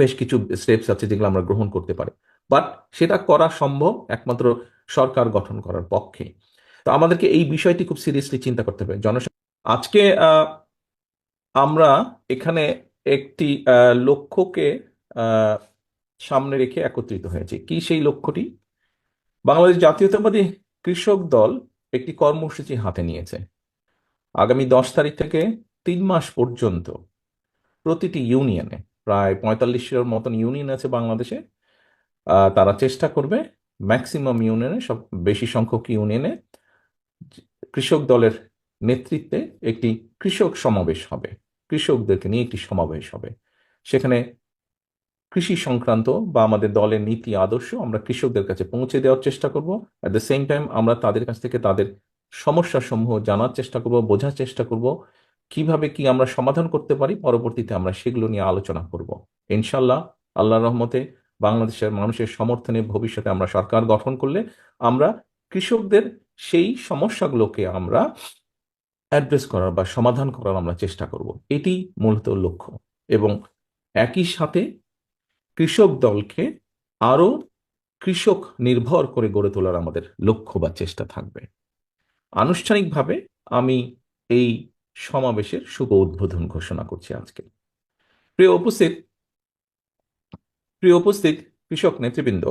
বেশ কিছু স্টেপস আছে যেগুলো আমরা গ্রহণ করতে পারি। বাট সেটা করা সম্ভব একমাত্র সরকার গঠন করার পক্ষে। তো আমাদেরকে এই বিষয়টি খুব সিরিয়াসলি চিন্তা করতে হবে। জন আজকে আমরা এখানে একটি লক্ষ্যকে সামনে রেখে একত্রিত হয়েছি। কি সেই লক্ষ্যটি? বাংলাদেশ জাতীয়তাবাদী কৃষক দল একটি কর্মসূচি হাতে নিয়েছে। আগামী দশ তারিখ থেকে তিন মাস পর্যন্ত প্রতিটি ইউনিয়নে প্রায় পঁয়তাল্লিশের মতন ইউনিয়ন আছে বাংলাদেশে। তারা চেষ্টা করবে ম্যাক্সিমাম ইউনিয়নে সব বেশি সংখ্যক ইউনিয়নে কৃষক দলের নেতৃত্বে একটি কৃষক সমাবেশ হবে। কৃষকদেরকে নিয়ে একটি সমাবেশ হবে। সেখানে কৃষি সংক্রান্ত বা আমাদের দলের নীতি, আদর্শ আমরা কৃষকদের কাছে পৌঁছে দেওয়ার চেষ্টা করব। অ্যাট দ্য সেম টাইম আমরা তাদের কাছ থেকে তাদের সমস্যা সমূহ জানার চেষ্টা করব, বোঝার চেষ্টা করব। কীভাবে কি আমরা সমাধান করতে পারি, পরবর্তীতে আমরা সেগুলো নিয়ে আলোচনা করব। ইনশাল্লাহ আল্লাহ রহমতে বাংলাদেশের মানুষের সমর্থনে ভবিষ্যতে আমরা সরকার গঠন করলে আমরা কৃষকদের সেই সমস্যাগুলোকে আমরা অ্যাড্রেস করার বা সমাধান করার আমরা চেষ্টা করব। এটি মূলত লক্ষ্য এবং একই সাথে কৃষক দলকে আরও কৃষক নির্ভর করে গড়ে তোলার আমাদের লক্ষ্য বা চেষ্টা থাকবে। আনুষ্ঠানিকভাবে আমি এই সমাবেশের শুভ উদ্বোধন ঘোষণা করছি আজকে। প্রিয় উপস্থিত প্রিয় উপস্থিত কৃষক নেতৃবৃন্দ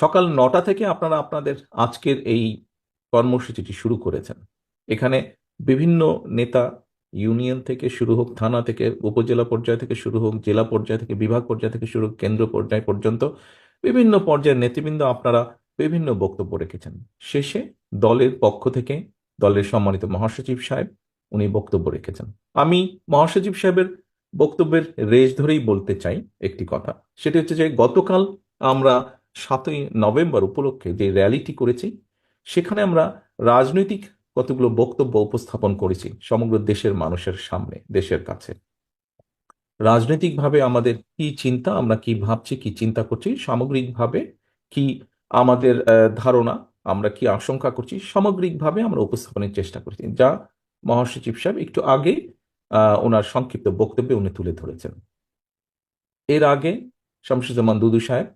সকাল নটা থেকে আপনারা আপনাদের আজকের এই কর্মসূচিটি শুরু করেছেন। এখানে বিভিন্ন নেতা ইউনিয়ন থেকে শুরু হোক, থানা থেকে, উপজেলা পর্যায় থেকে শুরু হোক, জেলা পর্যায় থেকে, বিভাগ পর্যায় থেকে শুরু হোক, কেন্দ্র পর্যায় পর্যন্ত বিভিন্ন পর্যায়ের নেতৃবৃন্দ আপনারা বিভিন্ন বক্তব্য রেখেছেন। শেষে দলের পক্ষ থেকে দলের সম্মানিত মহাসচিব সাহেব উনি বক্তব্য রেখেছেন। আমি মহাসচিব সাহেবের বক্তব্যের রেশ ধরেই বলতে চাই একটি কথা। সেটি হচ্ছে যে গতকাল আমরা সাতই নভেম্বর উপলক্ষে যে র্যালিটি করেছি, সেখানে আমরা রাজনৈতিক কতগুলো বক্তব্য উপস্থাপন করেছি সমগ্র দেশের মানুষের সামনে, দেশের কাছে। রাজনৈতিকভাবে আমাদের কি চিন্তা, আমরা কি ভাবছি, কি চিন্তা করছি, সামগ্রিকভাবে কি আমাদের ধারণা, আমরা কি আশঙ্কা করছি, সামগ্রিকভাবে আমরা উপস্থাপনের চেষ্টা করছি। যা মহাসচিব সাহেব একটু আগে ওনার সংক্ষিপ্ত বক্তব্যে উনি তুলে ধরেছেন। এর আগে শামসুজ্জামান দুদু সাহেব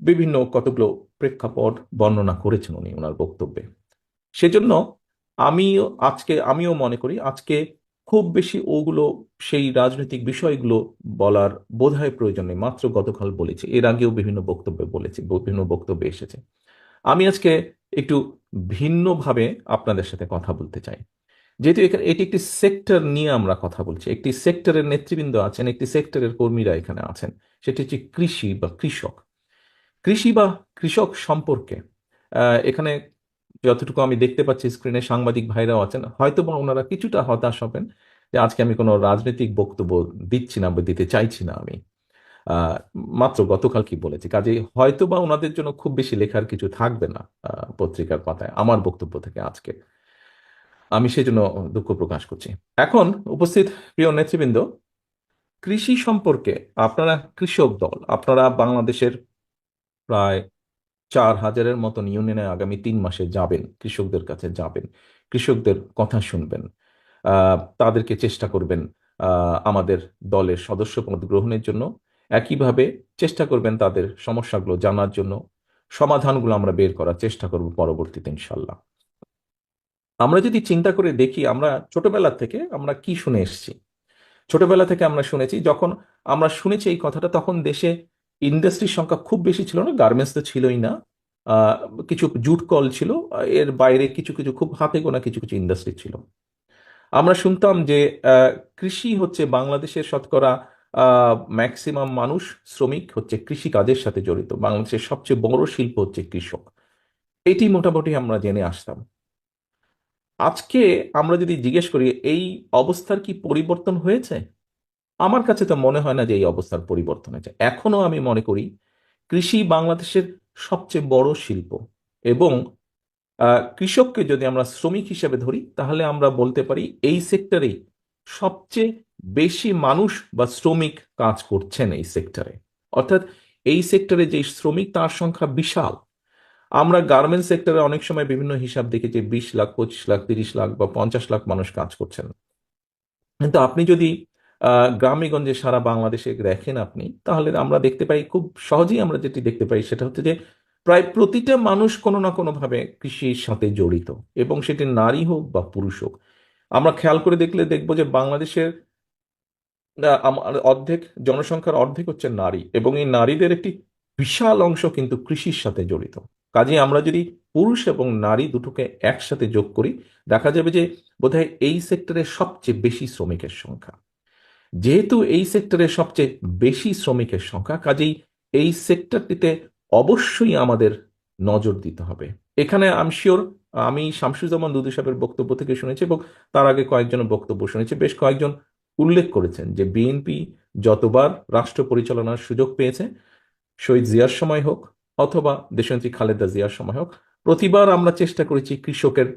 বিভিন্ন কতগুলো প্রেক্ষাপট বর্ণনা করেছেন উনি ওনার বক্তব্যে। সেজন্য আমিও আজকে, আমিও মনে করি আজকে খুব বেশি ওগুলো সেই রাজনৈতিক বিষয়গুলো বলার বোধহয় প্রয়োজন নেই। মাত্র গতকাল বলেছি, এর আগেও বিভিন্ন বক্তব্যে বলেছি, বিভিন্ন বক্তব্যে এসেছে। আমি আজকে একটু ভিন্নভাবে আপনাদের সাথে কথা বলতে চাই। যেহেতু এখানে এটি একটি সেক্টর নিয়ে আমরা কথা বলছি, একটি সেক্টরের নেতৃবৃন্দ আছেন, একটি সেক্টরের কর্মীরা এখানে আছেন, সেটি হচ্ছে কৃষি বা কৃষক। কৃষি বা কৃষক সম্পর্কে এখানে যতটুকু আমি দেখতে পাচ্ছি স্ক্রিনে সাংবাদিক ভাইরাও আছেন, হয়তো বা ওনারা কিছুটা হতাশ হবেন যে আজকে আমি কোনো রাজনৈতিক বক্তব্য দিচ্ছি না বা দিতে চাইছি না আমি। মাত্র গতকাল কি বলেছি, কাজেই হয়তো বা ওনাদের জন্য খুব বেশি লেখার কিছু থাকবে না পত্রিকার পাতায়, আমার বক্তব্য থেকে আজকে। আমি সেজন্য দুঃখ প্রকাশ করছি। এখন উপস্থিত প্রিয় নেতৃবৃন্দ, কৃষি সম্পর্কে আপনারা কৃষক দল, আপনারা বাংলাদেশের প্রায় চার হাজারের মতন ইউনিয়নে আগামী তিন মাসে যাবেন, কৃষকদের কাছে যাবেন, কৃষকদের কথা শুনবেন তাদেরকে চেষ্টা করবেন আমাদের দলের সদস্য পদ গ্রহণের জন্য। একইভাবে চেষ্টা করবেন তাদের সমস্যাগুলো জানার জন্য, সমাধানগুলো আমরা বের করার চেষ্টা করব পরবর্তীতে ইনশাল্লাহ। আমরা যদি চিন্তা করে দেখি আমরা ছোটবেলা থেকে আমরা কি শুনে এসেছি। ছোটবেলা থেকে আমরা শুনেছি, যখন আমরা শুনেছি এই কথাটা, তখন দেশে ইন্ডাস্ট্রির সংখ্যা খুব বেশি ছিল না গার্মেন্টস তো ছিলই না। কিছু জুট কল ছিল, এর বাইরে কিছু কিছু খুব হাতে গোনা কিছু কিছু ইন্ডাস্ট্রি ছিল। আমরা শুনতাম যে কৃষি হচ্ছে বাংলাদেশের শতকরা ম্যাক্সিমাম মানুষ শ্রমিক হচ্ছে কৃষি কাজের সাথে জড়িত। বাংলাদেশের সবচেয়ে বড় শিল্প হচ্ছে কৃষক। এটি মোটামুটি আমরা জেনে আসতাম। আজকে আমরা যদি জিজ্ঞেস করি, এই অবস্থার কি পরিবর্তন হয়েছে? আমার কাছে তো মনে হয় না যে এই অবস্থার পরিবর্তন হয়েছে। এখনও আমি মনে করি, কৃষি বাংলাদেশের সবচেয়ে বড় শিল্প এবং কৃষককে যদি আমরা শ্রমিক হিসেবে ধরি, তাহলে আমরা বলতে পারি, এই সেক্টরেই সবচেয়ে বেশি মানুষ বা শ্রমিক কাজ করছেন এই সেক্টরে। অর্থাৎ এই সেক্টরে যে শ্রমিক, তার সংখ্যা বিশাল। আমরা গার্মেন্টস সেক্টরে অনেক সময় বিভিন্ন হিসাব দেখি যে বিশ লাখ, পঁচিশ লাখ, তিরিশ লাখ বা পঞ্চাশ লাখ মানুষ কাজ করছেন। কিন্তু আপনি যদি গ্রামেগঞ্জে সারা বাংলাদেশে দেখেন আপনি, তাহলে আমরা দেখতে পাই, খুব সহজেই আমরা যেটি দেখতে পাই সেটা হচ্ছে যে প্রায় প্রতিটা মানুষ কোনো না কোনো ভাবে কৃষির সাথে জড়িত এবং সেটি নারী হোক বা পুরুষ হোক। আমরা খেয়াল করে দেখলে দেখব যে বাংলাদেশের অর্ধেক, জনসংখ্যার অর্ধেক হচ্ছে নারী এবং এই নারীদের একটি বিশাল অংশ কিন্তু কৃষির সাথে জড়িত। কাজে আমরা যদি পুরুষ এবং নারী দুটোকে একসাথে যোগ করি, দেখা যাবে যে বোধহয় এই সেক্টরে সবচেয়ে বেশি শ্রমিকের সংখ্যা। যেহেতু এই সেক্টরে সবচেয়ে বেশি শ্রমিকের সংখ্যা, কাজেই এই সেক্টরটিতে অবশ্যই আমাদের নজর দিতে হবে। এখানে আমি শিওর আমি শামসুজ্জামান দুদু সাহেবের বক্তব্য থেকে শুনেছি এবং তার আগে কয়েকজনের বক্তব্য শুনেছি। বেশ কয়েকজন উল্লেখ করেছেন যে বিএনপি যতবার রাষ্ট্র পরিচালনার সুযোগ পেয়েছে, শহীদ জিয়ার সময় হোক অথবা দেশনেত্রী খালেদা জিয়ার সময় হোক, প্রতিবার আমরা চেষ্টা করেছি কৃষকের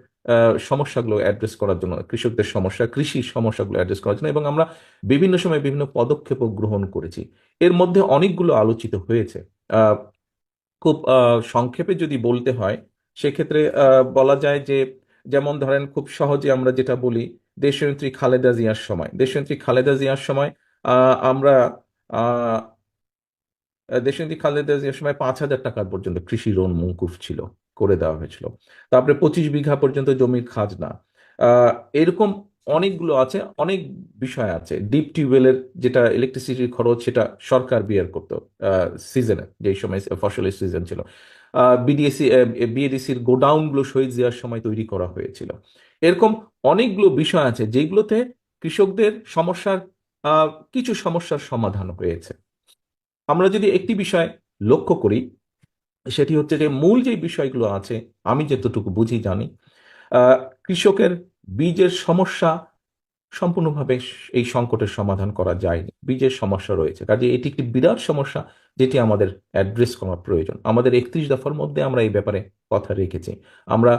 সমস্যাগুলো অ্যাড্রেস করার জন্য, কৃষকদের সমস্যা, কৃষি সমস্যাগুলো অ্যাড্রেস করার জন্য, এবং আমরা বিভিন্ন সময় বিভিন্ন পদক্ষেপও গ্রহণ করেছি। এর মধ্যে অনেকগুলো আলোচিত হয়েছে। খুব সংক্ষেপে যদি বলতে হয়, সেক্ষেত্রে বলা যায় যে, যেমন ধরেন খুব সহজে আমরা যেটা বলি, দেশনেত্রী খালেদা জিয়ার সময়। দেশনেত্রী খালেদা জিয়ার সময় আমরা দেশনেত্রী খালেদা জিয়ার সময় পাঁচ হাজার টাকা পর্যন্ত কৃষি লোন মৌকুফ ছিল, করে দেওয়া হয়েছিল। তারপরে পঁচিশ বিঘা পর্যন্ত জমির খাজনা। এরকম অনেকগুলো আছে, অনেক বিষয় আছে। ডিপ টিউবওয়েলের যেটা ইলেকট্রিসিটির খরচ, সেটা সরকার বিয়ার করতো সিজনে যেই সময় ফসলের সিজন ছিল। বিডিএসি বিএডিসির গোডাউনগুলো শহীদ জিয়ার সময় তৈরি করা হয়েছিল। এরকম অনেকগুলো বিষয় আছে যেগুলোতে কৃষকদের সমস্যার কিছু সমস্যার সমাধান হয়েছে। আমরা যদি একটি বিষয় লক্ষ্য করি, সেটি হচ্ছে যে মূল যে বিষয়গুলো আছে, আমি যতটুকু বুঝি জানি কৃষকের বীজের সমস্যা সম্পূর্ণভাবে এই সংকটের সমাধান করা যায়নি। বীজের সমস্যা রয়েছে। কাজে এটি একটি বিরাট সমস্যা যেটি আমাদের অ্যাড্রেস করা প্রয়োজন। আমাদের একত্রিশ দফার মধ্যে আমরা এই ব্যাপারে কথা রেখেছি। আমরা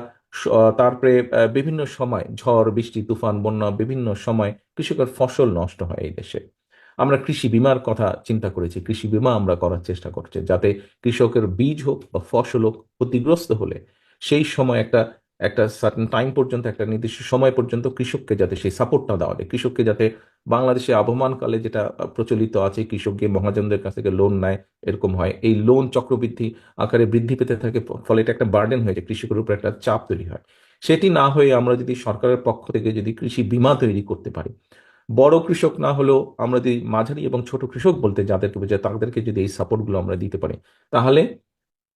তারপরে বিভিন্ন সময় ঝড়, বৃষ্টি, তুফান, বন্যা বিভিন্ন সময় কৃষকের ফসল নষ্ট হয় এই দেশে। আমরা কৃষি বিমার কথা চিন্তা করেছি। কৃষি বিমা আমরা করার চেষ্টা করছি যাতে কৃষকের বীজ হোক বা ফসল হোক ক্ষতিগ্রস্ত হলে সেই সময় একটা একটা সার্টেন টাইম পর্যন্ত, একটা নির্দিষ্ট সময় পর্যন্ত কৃষককে যাতে সেই সাপোর্টটা দেওয়া হয় কৃষককে যাতে বাংলাদেশে আবহমানকালে যেটা প্রচলিত আছে, কৃষক গিয়ে মহাজনদের কাছ থেকে লোন নেয়, এরকম হয়। এই লোন চক্রবৃদ্ধি আকারে বৃদ্ধি পেতে থাকে, ফলে এটা একটা বার্ডেন হয়ে যায়, কৃষকের উপর একটা চাপ তৈরি হয়। সেটি না হয়ে আমরা যদি সরকারের পক্ষ থেকে যদি কৃষি বিমা তৈরি করতে পারি বড় কৃষক না হলেও আমরা যদি মাঝারি এবং ছোট কৃষক বলতে যাদেরকে বোঝায় তাদেরকে যদি এই সাপোর্টগুলো আমরা দিতে পারি, তাহলে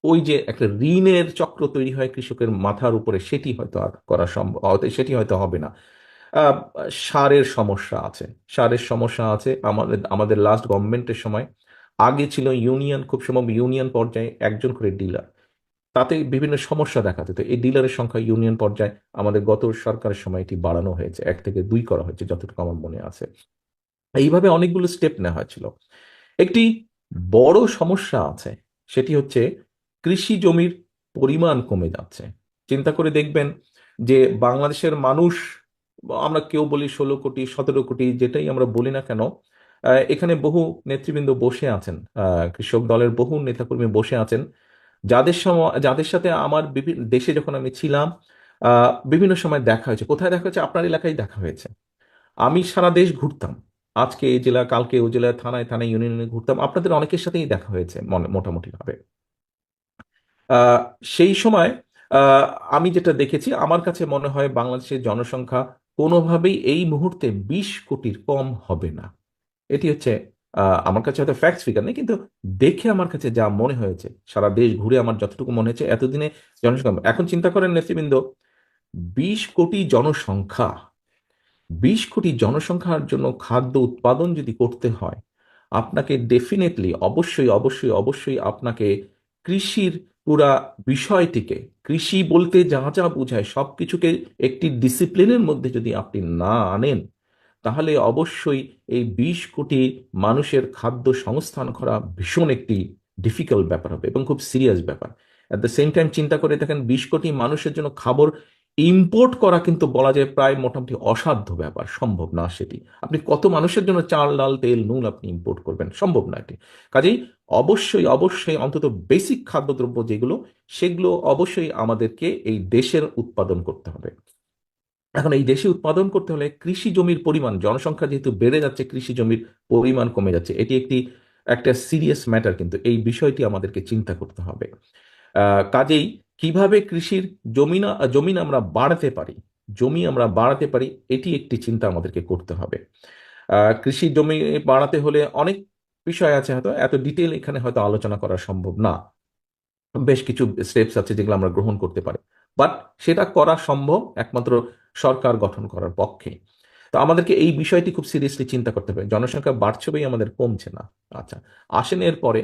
ওই যে একটা ঋণের চক্র তৈরি হয় কৃষকের মাথার উপরে, সেটি হয়তো আর করা সম্ভব সেটি হয়তো হবে না। সারের সমস্যা আছে। সারের সমস্যা আছে। আমাদের আমাদের লাস্ট গভর্নমেন্টের সময় আগে ছিল ইউনিয়ন খুব সম্ভব ইউনিয়ন পর্যায়ে একজন করে ডিলার তাতে বিভিন্ন সমস্যা দেখা যেত এই ডিলারের সংখ্যা ইউনিয়ন পর্যায়ে আমাদের গত সরকারের সময় এটি বাড়ানো হয়েছে। এক থেকে দুই করা হয়েছে, যতটুকু আমার মনে আছে। এইভাবে অনেকগুলো স্টেপ নেওয়া হয়েছিল। একটি বড় সমস্যা আছে, সেটি হচ্ছে কৃষি জমির পরিমাণ কমে যাচ্ছে। চিন্তা করে দেখবেন যে বাংলাদেশের মানুষ, আমরা কেউ বলি ষোলো কোটি, সতেরো কোটি, যেটাই আমরা বলি না কেন এখানে বহু নেতৃবৃন্দ বসে আছেন। কৃষক দলের বহু নেতাকর্মী বসে আছেন। যাদের সময় যাদের সাথে আমার বিভিন্ন দেশে যখন আমি ছিলাম বিভিন্ন সময় দেখা হয়েছে। কোথায় দেখা হয়েছে? আপনার এলাকায় দেখা হয়েছে। আমি সারা দেশ ঘুরতাম। আজকে এই জেলা কালকে ওই জেলা থানায় থানায় ইউনিয়নে ঘুরতাম। আপনাদের অনেকের সাথেই দেখা হয়েছে মনে- মোটামুটি ভাবে আহ, সেই সময় আমি যেটা দেখেছি আমার কাছে মনে হয় বাংলাদেশের জনসংখ্যা কোনোভাবেই এই মুহূর্তে বিশ কোটির কম হবে না। এটি হচ্ছে আমার কাছে হয়তো ফ্যাক্ট ফিগার নেই, কিন্তু দেখে আমার কাছে যা মনে হয়েছে, সারা দেশ ঘুরে আমার যতটুকু মনে হয়েছে, এতদিনে জনসংখ্যা এখন চিন্তা করেন নেতৃবৃন্দ, বিশ কোটি জনসংখ্যা, বিশ কোটি জনসংখ্যার জন্য খাদ্য উৎপাদন যদি করতে হয়, আপনাকে ডেফিনেটলি অবশ্যই অবশ্যই অবশ্যই আপনাকে কৃষির পুরা বিষয়টিকে, কৃষি বলতে যা যা বোঝায় সব কিছুকে একটি ডিসিপ্লিনের মধ্যে যদি আপনি না আনেন তাহলে অবশ্যই এই বিশ কোটি মানুষের খাদ্য সংস্থান করা ভীষণ একটি ডিফিকাল্ট ব্যাপার হবে এবং খুব সিরিয়াস ব্যাপার। অ্যাট দ্য সেম টাইম চিন্তা করে দেখেন, বিশ কোটি মানুষের জন্য খাবার ইম্পোর্ট করা কিন্তু বলা যায় প্রায় মোটামুটি অসাধ্য ব্যাপার, সম্ভব না সেটি। আপনি কত মানুষের জন্য চাল, ডাল, তেল, নুন আপনি ইম্পোর্ট করবেন? সম্ভব না এটি। কাজেই অবশ্যই অবশ্যই অন্তত বেসিক খাদ্যদ্রব্য যেগুলো, সেগুলো অবশ্যই আমাদেরকে এই দেশের উৎপাদন করতে হবে। এখন এই দেশে উৎপাদন করতে হলে কৃষি জমির পরিমাণ, জনসংখ্যা যেহেতু বেড়ে যাচ্ছে, কৃষি জমির পরিমাণ কমে যাচ্ছে, এটি একটি, একটা সিরিয়াস ম্যাটার কিন্তু এই বিষয়টি আমাদেরকে চিন্তা করতে হবে। কাজেই কীভাবে কৃষির জমিন জমিন আমরা বাড়াতে পারি, জমি আমরা বাড়াতে পারি, এটি একটি চিন্তা আমাদেরকে করতে হবে। কৃষি জমি বাড়াতে হলে অনেক বিষয় আছে হয়তো, এত ডিটেল এখানে হয়তো আলোচনা করা সম্ভব না। বেশ কিছু স্টেপস আছে যেগুলো আমরা গ্রহণ করতে পারি। বাট সেটা করা সম্ভব, একমাত্র সরকার গঠন করার পক্ষে। তো আমাদেরকে এই বিষয়টি খুব সিরিয়াসলি চিন্তা করতে হবে। জনসংখ্যা বাড়ছে বই আমাদের কমছে না। আচ্ছা আসেন এরপরে।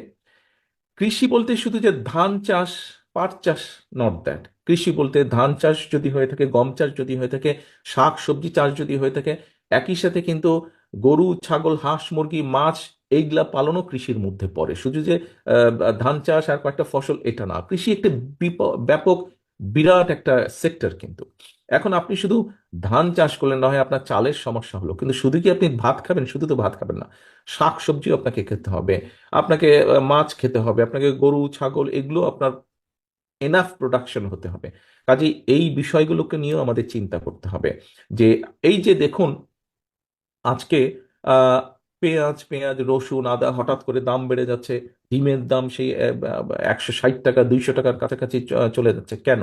কৃষি বলতে শুধু যে ধান চাষ, পাট চাষ নট দ্যাট কৃষি বলতে ধান চাষ যদি হয়ে থাকে, গম চাষ যদি হয়ে থাকে, শাক সবজি চাষ যদি হয়ে থাকে, একই সাথে কিন্তু গরু, ছাগল, হাঁস, মুরগি, মাছ এইগুলা পালনও কৃষির মধ্যে পড়ে। শুধু যে ধান চাষ আর কয়েকটা ফসল এটা না। কৃষি একটা ব্যাপক বিরাট একটা সেক্টর কিন্তু। এখন আপনি শুধু ধান চাষ করলেন, না হয় আপনার চালের সমস্যা হলো, কিন্তু শুধু কি আপনি ভাত খাবেন? শুধু তো ভাত খাবেন না। শাক সবজিও আপনাকে খেতে হবে, আপনাকে মাছ খেতে হবে, আপনাকে গরু, ছাগল, এগুলো আপনার এনাফ প্রোডাকশন হতে হবে। কাজে এই বিষয়গুলোকে নিয়েও আমাদের চিন্তা করতে হবে যে, এই যে দেখুন, আজকে পেঁয়াজ পেঁয়াজ, রসুন, আদা হঠাৎ করে দাম বেড়ে যাচ্ছে। ডিমের দাম সেই একশো ষাট টাকা, দুইশো টাকার কাছাকাছি চলে যাচ্ছে। কেন?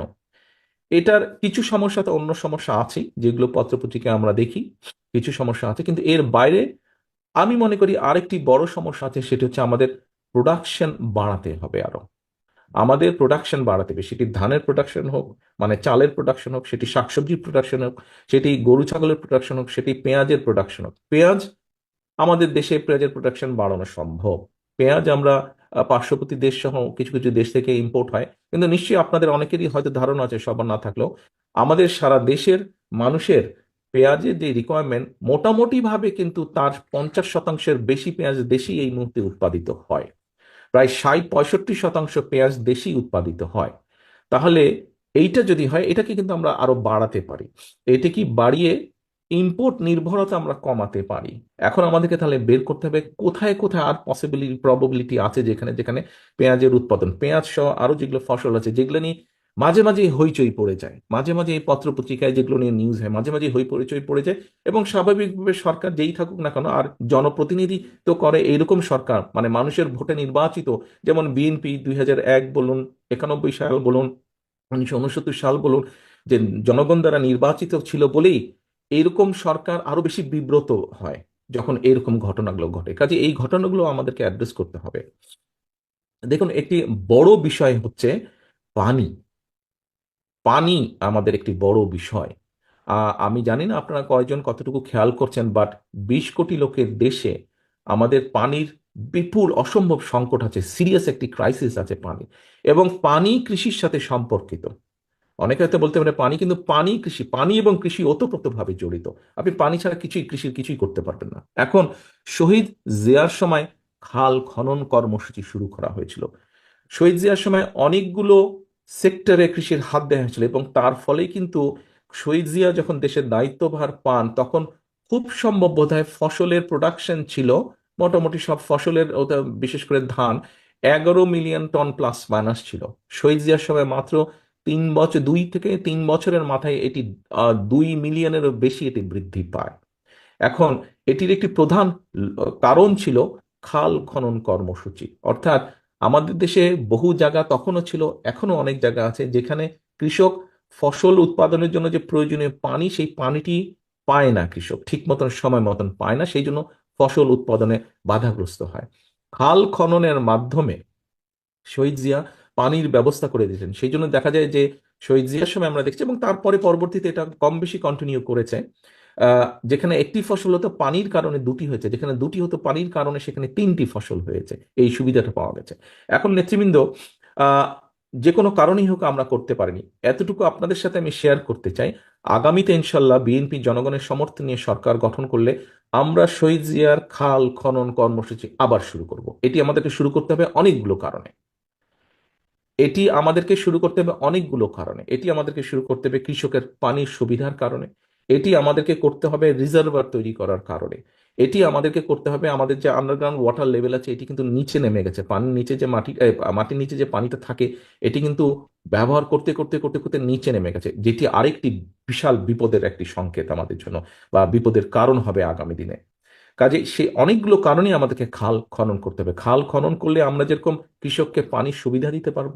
এটার কিছু সমস্যা তো অন্য সমস্যা আছে যেগুলো পত্রপত্রিকায় আমরা দেখি, কিছু সমস্যা আছে। কিন্তু এর বাইরে আমি মনে করি আরেকটি বড় সমস্যা আছে, সেটি হচ্ছে আমাদের প্রোডাকশন বাড়াতে হবে আরও। আমাদের প্রোডাকশন বাড়াতে হবে, সেটি ধানের প্রোডাকশন হোক মানে চালের প্রোডাকশন হোক, সেটি শাকসবজির প্রোডাকশন হোক, সেটি গরু, ছাগলের প্রোডাকশন হোক, সেটি পেঁয়াজের প্রোডাকশন হোক। পেঁয়াজ আমাদের দেশে পেঁয়াজের প্রোডাকশন বাড়ানো সম্ভব। পেঁয়াজ আমরা পার্শ্ববর্তী দেশ সহ কিছু কিছু দেশ থেকে ইম্পোর্ট হয়। কিন্তু নিশ্চয়ই আপনাদের অনেকেরই হয়তো ধারণা আছে, সবার না থাকলেও। আমাদের সারা দেশের মানুষের পেঁয়াজের যে রিকোয়ারমেন্ট মোটামুটি ভাবে কিন্তু তার পঞ্চাশ শতাংশের বেশি পেঁয়াজ দেশি এই মুহূর্তে উৎপাদিত হয়। প্রায় ষাট, পঁয়ষট্টি শতাংশ পেঁয়াজ দেশি উৎপাদিত হয়। তাহলে এইটা যদি হয়, এটাকে কিন্তু আমরা আরও বাড়াতে পারি। এটা কি বাড়িয়ে ইম্পোর্ট নির্ভরতা আমরা কমাতে পারি। এখন আমাদেরকে তাহলে বের করতে হবে কোথায় কোথায় আর পসিবিলিটি প্রবাবিলিটি আছে যেখানে যেখানে পেঁয়াজের উৎপাদন। পেঁয়াজ সহ আরও যেগুলো ফসল আছে, যেগুলো নিয়ে মাঝে মাঝে হইচই পড়ে যায়। মাঝে মাঝে এই পত্র পত্রিকায় যেগুলো নিয়ে নিউজ হয়, মাঝে মাঝে হই পরিচয় পড়ে যায় এবং স্বাভাবিকভাবে সরকার যেই থাকুক না কেন, আর জনপ্রতিনিধি তো করে এইরকম সরকার। মানে মানুষের ভোটে নির্বাচিত, যেমন বিএনপি দুই এক বলুন, একানব্বই সাল বলুন, উনিশশো উনসত্তর সাল বলুন, যে জনগণ দ্বারা নির্বাচিত ছিল বলেই এইরকম সরকার আরও বেশি বিব্রত হয় যখন এরকম ঘটনাগুলো ঘটে। কাজে এই ঘটনাগুলো আমাদেরকে অ্যাড্রেস করতে হবে। দেখুন, একটি বড় বিষয় হচ্ছে পানি। পানি আমাদের একটি বড় বিষয়। আমি জানি না আপনারা কয়জন কতটুকু খেয়াল করছেন বাট বিশ কোটি লোকের দেশে আমাদের পানির বিপুল অসম্ভব সংকট আছে সিরিয়াস একটি ক্রাইসিস আছে পানি এবং পানি কৃষির সাথে সম্পর্কিত। অনেকে হয়তো বলতে পারে পানি কিন্তু পানি কৃষি, পানি এবং কৃষি ওতপ্রোতভাবে জড়িত। আপনি পানি ছাড়া কিছুই কৃষির কিছুই করতে পারবেন না। এখন শহীদ জিয়ার সময় খাল খনন কর্মসূচি শুরু করা হয়েছিল। শহীদ জিয়ার সময় অনেকগুলো সেক্টরে কৃষির হাত দেওয়া হয়েছিল এবং তার ফলে কিন্তু শহীদ জিয়া যখন দেশের দায়িত্বভার পান, তখন খুব সম্ভব বোধহয় ফসলের প্রোডাকশন ছিল, মোটামুটি সব ফসলের বিশেষ করে ধান, এগারো মিলিয়ন টন প্লাস মাইনাস ছিল। শহীদ জিয়ার সময় মাত্র তিন বছর, দুই থেকে তিন বছরের মাথায় এটি দুই মিলিয়নেরও বেশি এটি বৃদ্ধি পায়। এখন এটির একটি প্রধান কারণ ছিল খাল খনন কর্মসূচি। অর্থাৎ আমাদের দেশে বহু জায়গা তখনও ছিল এখনও অনেক জায়গা আছে যেখানে কৃষক ফসল উৎপাদনের জন্য যে প্রয়োজনীয় পানি, সেই পানিটি পায় না কৃষক, ঠিক মতন সময় মতন পায় না, সেই জন্য ফসল উৎপাদনে বাধাগ্রস্ত হয়। খাল খননের মাধ্যমে শহীদ জিয়া পানির ব্যবস্থা করে দিয়েছেন সেই জন্য দেখা যায় যে শহীদ জিয়ার সময় আমরা দেখছি এবং তারপরে পরবর্তীতে এটা কম বেশি কন্টিনিউ করেছে। যেখানে একটি ফসল হতো পানির কারণে দুটি হয়েছে। যেখানে দুটি হতো পানির কারণে সেখানে তিনটি ফসল হয়েছে। এই সুবিধাটা পাওয়া গেছে। এখন নেতৃবৃন্দ যে কোনো কারণেই হোক আমরা করতে পারিনি। এতটুকু আপনাদের সাথে আমি শেয়ার করতে চাই। আগামীতে ইনশাল্লাহ বিএনপি জনগণের সমর্থন নিয়ে সরকার গঠন করলে আমরা শহীদ জিয়ার খাল খনন কর্মসূচি আবার শুরু করব। এটি আমাদেরকে শুরু করতে হবে অনেকগুলো কারণে। এটি আমাদেরকে শুরু করতে হবে অনেকগুলো কারণে। এটি আমাদেরকে শুরু করতে হবে কৃষকের পানির সুবিধার কারণে। এটি আমাদেরকে করতে হবে রিজার্ভার তৈরি করার কারণে। এটি আমাদেরকে করতে হবে আমাদের যে আন্ডারগ্রাউন্ড ওয়াটার লেভেল আছে, এটি কিন্তু নিচে নেমে গেছে। পানির নিচে যে মাটি মাটির নিচে যে পানিটা থাকে, এটি কিন্তু ব্যবহার করতে করতে করতে করতে নিচে নেমে গেছে। যেটি আরেকটি বিশাল বিপদের একটি সংকেত আমাদের জন্য বা বিপদের কারণ হবে আগামী দিনে। কাজে সে অনেকগুলো কারণেই আমাদেরকে খাল খনন করতে হবে। খাল খনন করলে আমরা যেরকম কৃষককে পানির সুবিধা দিতে পারব,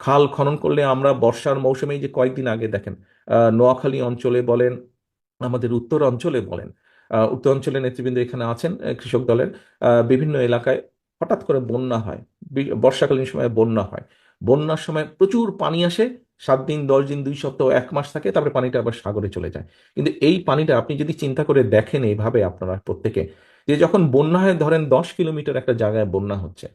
খাল খনন করলে আমরা বর্ষার মৌসুমে যে কয়েকদিন আগে দেখেন নোয়াখালী অঞ্চলে বলেন, আমাদের উত্তর অঞ্চলে বলেন উত্তর অঞ্চলের নেতৃবৃন্দ এখানে আছেন কৃষক দলের বিভিন্ন এলাকায় হঠাৎ করে বন্যা হয় বর্ষাকালীন সময় বন্যা হয়। বন্যার সময় প্রচুর পানি আসে সাত দিন, দশ দিন, দুই সপ্তাহ, এক মাস থাকে, তারপরে পানিটা আবার সাগরে চলে যায়। কিন্তু এই পানিটা আপনি যদি চিন্তা করে দেখেন এইভাবে আপনারা প্রত্যেকে, যে যখন বন্যা হয়, ধরেন দশ কিলোমিটার একটা জায়গায় বন্যা হচ্ছে,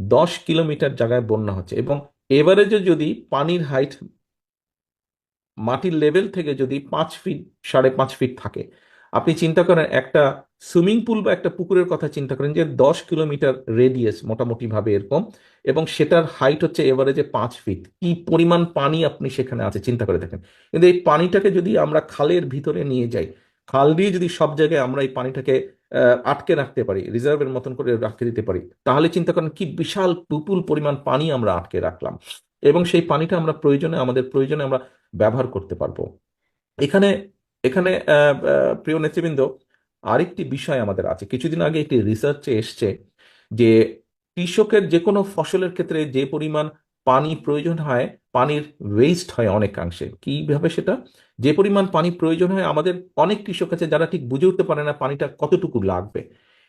দশ কিলোমিটার জায়গায় বন্যা হচ্ছে এবং এভারেজে যদি পানির হাইট মাটির লেভেল থেকে যদি পাঁচ ফিট সাড়ে পাঁচ ফিট থাকে আপনি চিন্তা করেন, একটা সুইমিং পুল বা একটা পুকুরের কথা চিন্তা করেন যে দশ কিলোমিটার রেডিয়াস মোটামুটিভাবে এরকম এবং সেটার হাইট হচ্ছে এভারেজে পাঁচ ফিট কি পরিমাণ পানি আপনি সেখানে আছে, চিন্তা করে দেখেন। কিন্তু এই পানিটাকে যদি আমরা খালের ভিতরে নিয়ে যাই, খাল দিয়ে যদি সব জায়গায় আমরা এই পানিটাকে আটকে রাখতে পারি রিজার্ভের মতন করে রাখতে দিতে পারি, তাহলে চিন্তা করেন কি বিশাল বিপুল পরিমাণ পানি আমরা আটকে রাখলাম এবং সেই পানিটা আমরা প্রয়োজনে, আমাদের প্রয়োজনে আমরা ব্যবহার করতে পারব। এখানে এখানে প্রিয় নেতৃবৃন্দ, আরেকটি বিষয় আমাদের আছে। কিছুদিন আগে একটি রিসার্চে এসছে যে কৃষকের যে কোনো ফসলের ক্ষেত্রে যে পরিমাণ পানি প্রয়োজন হয়, পানির ওয়েস্ট হয় অনেকাংশে। কীভাবে সেটা? যে পরিমাণ পানি প্রয়োজন হয়, আমাদের অনেক কৃষক আছে যারা ঠিক বুঝে উঠতে পারে না পানিটা কতটুকু লাগবে।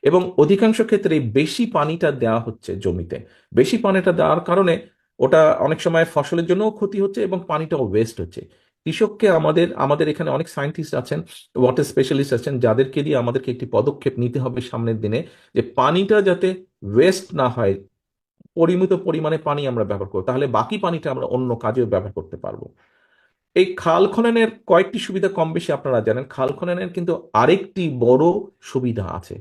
এবং অধিকাংশ ক্ষেত্রে বেশি পানিটা দেওয়া হচ্ছে জমিতে। বেশি পানিটা দেওয়ার কারণে ওটা অনেক সময় ফসলের জন্যও ক্ষতি হচ্ছে এবং পানিটাও ওয়েস্ট হচ্ছে। কৃষককে আমাদের আমাদের এখানে অনেক সায়েন্টিস্ট আছেন ওয়াটার স্পেশালিস্ট আছেন, যাদেরকে দিয়ে আমাদেরকে একটি পদক্ষেপ নিতে হবে সামনের দিনে যে পানিটা যাতে ওয়েস্ট না হয়, পরিমিত পরিমাণে পানি আমরা ব্যবহার করব। তাহলে বাকি পানিটা আমরা অন্য কাজেও ব্যবহার করতে পারব। এই খাল খননের কয়েকটি সুবিধা কম বেশি আপনারা জানেন। খাল খননের কিন্তু আরেকটি বড় সুবিধা আছে।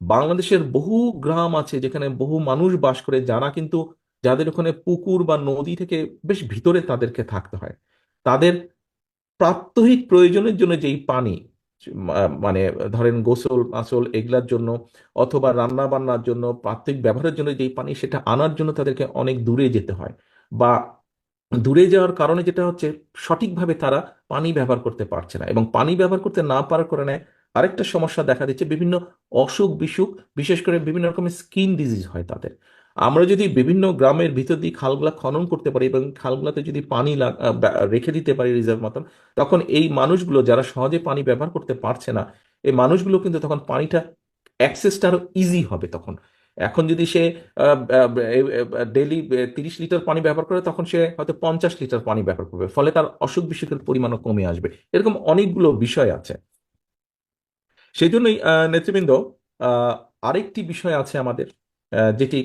বাংলাদেশের বহু গ্রাম আছে যেখানে বহু মানুষ বাস করে, যারা কিন্তু, যাদের ওখানে পুকুর বা নদী থেকে বেশ ভিতরে তাদেরকে থাকতে হয়। তাদের প্রাত্যহিক প্রয়োজনের জন্য যেই পানি মানে ধরেন গোসল মাসল এগুলার জন্য অথবা রান্না বান্নার জন্য প্রাত্যহিক ব্যবহারের জন্য যেই পানি সেটা আনার জন্য তাদেরকে অনেক দূরে যেতে হয় বা দূরে যাওয়ার কারণে যেটা হচ্ছে সঠিকভাবে তারা পানি ব্যবহার করতে পারছে না এবং পানি ব্যবহার করতে না পারার কারণে আরেকটা সমস্যা দেখা দিচ্ছে বিভিন্ন অসুখ বিসুখ বিশেষ করে বিভিন্ন রকমের স্কিন ডিজিজ হয় তাদের। আমরা যদি বিভিন্ন গ্রামের ভিতর দিয়ে খালগুলা খনন করতে পারি এবং খালগুলাতে যদি পানি রেখে দিতে পারি রিজার্ভ মতন তখন এই মানুষগুলো যারা সহজে পানি ব্যবহার করতে পারছে না, এই মানুষগুলো কিন্তু তখন পানিটা অ্যাক্সেসটা আরও ইজি হবে তখন। এখন যদি সে ডেইলি তিরিশ লিটার পানি ব্যবহার করে, তখন সে হয়তো পঞ্চাশ লিটার পানি ব্যবহার করবে, ফলে তার অসুখ বিসুখের পরিমাণও কমে আসবে। এরকম অনেকগুলো বিষয় আছে। সেই জন্যই নেতৃবৃন্দ আরেকটি বিষয় আছে আমাদের যেটি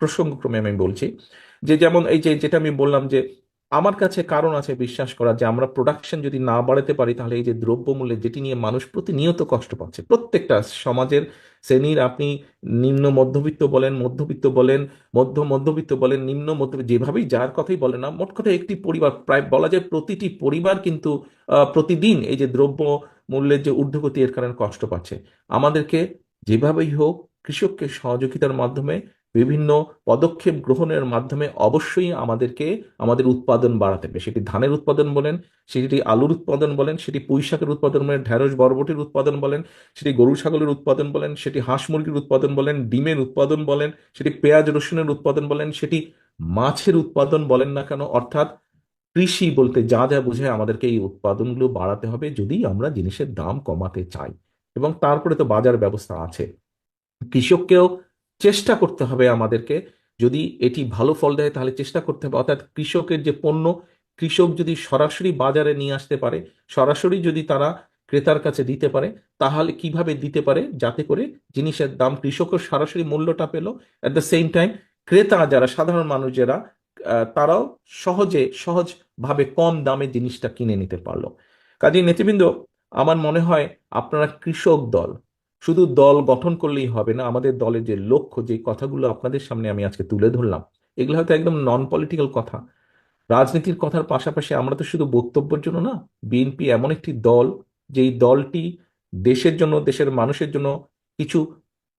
প্রসঙ্গক্রমে আমি বলছি যে যেমন এই যে যেটা আমি বললাম যে আমার কাছে কারণ আছে বিশ্বাস করা যে আমরা প্রোডাকশন যদি না বাড়াতে পারি, তাহলে এই যে দ্রব্যমূল্যে যেটি নিয়ে মানুষ প্রতিনিয়ত কষ্ট পাচ্ছে, প্রত্যেকটা সমাজের শ্রেণির আপনি নিম্ন মধ্যবিত্ত বলেন মধ্যবিত্ত বলেন, মধ্য মধ্যবিত্ত বলেন, নিম্ন মধ্যবিত্ত যেভাবেই যার কথাই বলেন না, মোট কথা একটি পরিবার, প্রায় বলা যায় প্রতিটি পরিবার কিন্তু প্রতিদিন এই যে দ্রব্য মূল্যের যে ঊর্ধ্বগতি এর কারণে কষ্ট পাচ্ছে। আমাদেরকে যেভাবেই হোক কৃষককে সহযোগিতার মাধ্যমে বিভিন্ন পদক্ষেপ গ্রহণের মাধ্যমে অবশ্যই আমাদেরকে, আমাদের উৎপাদন বাড়াতে হবে। সেটি ধানের উৎপাদন বলেন, সেটি আলুর উৎপাদন বলেন, সেটি পুঁই শাকের উৎপাদন বলেন, ঢেঁড়স, বরবটির উৎপাদন বলেন, সেটি গরু ছাগলের উৎপাদন বলেন, সেটি হাঁস মুরগির উৎপাদন বলেন, ডিমের উৎপাদন বলেন, সেটি পেঁয়াজ রসুনের উৎপাদন বলেন, সেটি মাছের উৎপাদন বলেন না কেন, অর্থাৎ কৃষি বলতে যা যা বোঝায় আমাদেরকে এই উৎপাদনগুলো বাড়াতে হবে যদি আমরা জিনিসের দাম কমাতে চাই। এবং তারপরে তো বাজার ব্যবস্থা আছে। কৃষককেও চেষ্টা করতে হবে আমাদেরকে। যদি এটি ভালো ফল দেয়, তাহলে চেষ্টা করতে হবে। অর্থাৎ কৃষকের যে পণ্য, কৃষক যদি সরাসরি বাজারে নিয়ে আসতে পারে, সরাসরি যদি তারা ক্রেতার কাছে দিতে পারে, তাহলে কীভাবে দিতে পারে? যাতে করে জিনিসের দাম কৃষকের সরাসরি মূল্যটা পেল। অ্যাট দ্য সেম টাইম ক্রেতা যারা, সাধারণ মানুষ যারা তারাও সহজে, সহজভাবে কম দামে জিনিসটা কিনে নিতে পারল। কাজেই নেতৃবৃন্দ, আমার মনে হয় আপনারা কৃষক দল শুধু দল গঠন করলেই হবে না, আমাদের দলের যে লক্ষ্য, যে কথাগুলো আপনাদের সামনে আমি আজকে তুলে ধরলাম, এগুলো হয়তো একদম নন পলিটিক্যাল কথা। রাজনীতির কথার পাশাপাশি আমরা তো শুধু বক্তব্যের জন্য না বিএনপি এমন একটি দল, যেই দলটি দেশের জন্য, দেশের মানুষের জন্য কিছু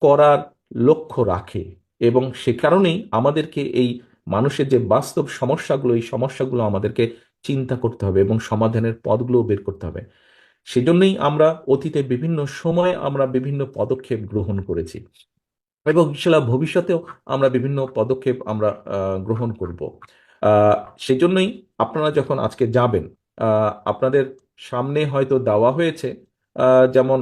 করার লক্ষ্য রাখে এবং সে কারণেই আমাদেরকে এই মানুষের যে বাস্তব সমস্যাগুলো, এই সমস্যাগুলো আমাদেরকে চিন্তা করতে হবে এবং সমাধানের পথগুলো বের করতে হবে। সেজন্যই আমরা অতীতে বিভিন্ন সময়ে আমরা বিভিন্ন পদক্ষেপ গ্রহণ করেছি। এবং ইনশাল্লাহ ভবিষ্যতেও আমরা বিভিন্ন পদক্ষেপ আমরা গ্রহণ করব। সেজন্যই আপনারা যখন আজকে যাবেন আপনাদের সামনে হয়তো দেওয়া হয়েছে যেমন